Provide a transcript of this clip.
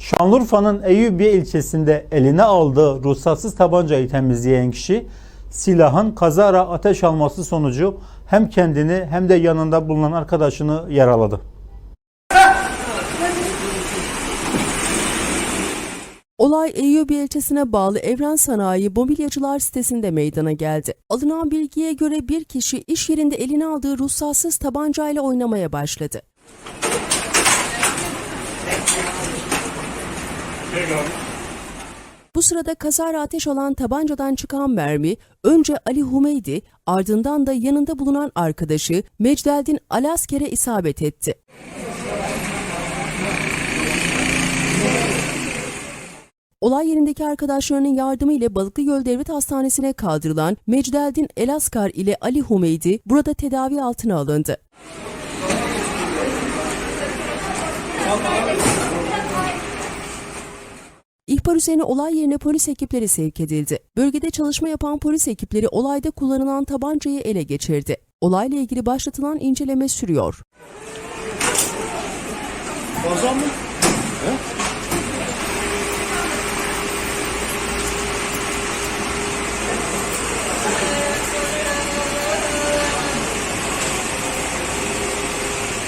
Şanlıurfa'nın Eyyubiye ilçesinde eline aldığı ruhsatsız tabancayı temizleyen kişi silahın kazara ateş alması sonucu hem kendini hem de yanında bulunan arkadaşını yaraladı. Olay Eyyubiye ilçesine bağlı Evren Sanayi Mobilyacılar sitesinde meydana geldi. Alınan bilgiye göre bir kişi iş yerinde eline aldığı ruhsatsız tabancayla oynamaya başladı. Bu sırada kazara ateş alan tabancadan çıkan mermi önce Ali Humeydi ardından da yanında bulunan arkadaşı Mecdeldin Alasker'e isabet etti. Olay yerindeki arkadaşlarının yardımı ile Balıklıgöl Devlet Hastanesi'ne kaldırılan Mecdeldin Elaskar ile Ali Humeydi burada tedavi altına alındı. İhbar üzerine olay yerine polis ekipleri sevk edildi. Bölgede çalışma yapan polis ekipleri olayda kullanılan tabancayı ele geçirdi. Olayla ilgili başlatılan inceleme sürüyor. Ozan mı?